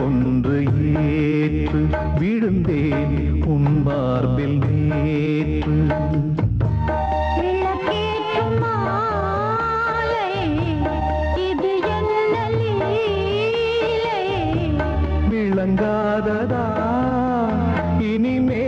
கொன்று ஏற்று விழுந்தேன் உன் மார்பில் நேற்று. விளங்காததா இனிமே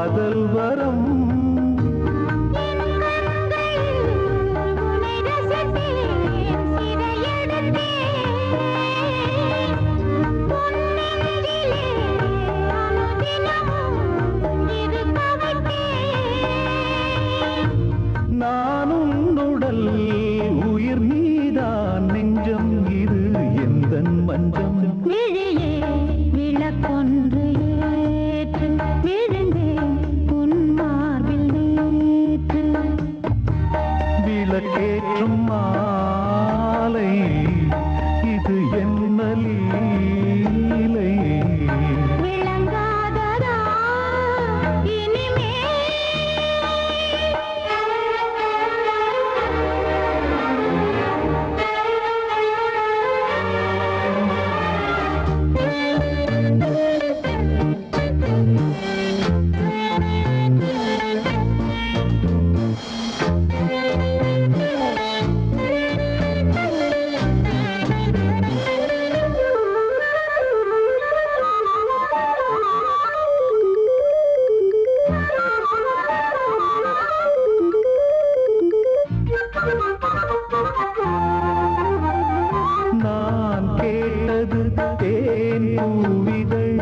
காதல் வரம். நானும் உடல் உயிர் மீதான் நெஞ்சம் இது எந்த மஞ்சம். விழியே விளக்கொன்று أجمل ليلة பூவிதழ்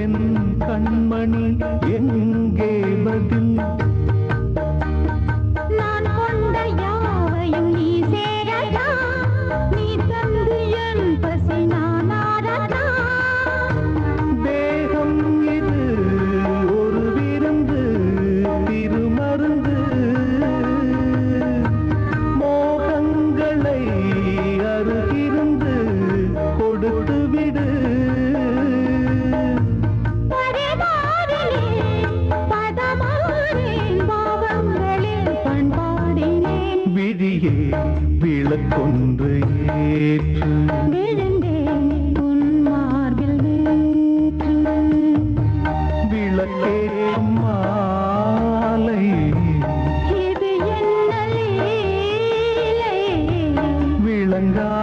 என் கண்மணி எங்கே பதில்? விழியே விளக்கொன்று ஏற்று. விளக்கேற்றும் மாலை. விளங்கா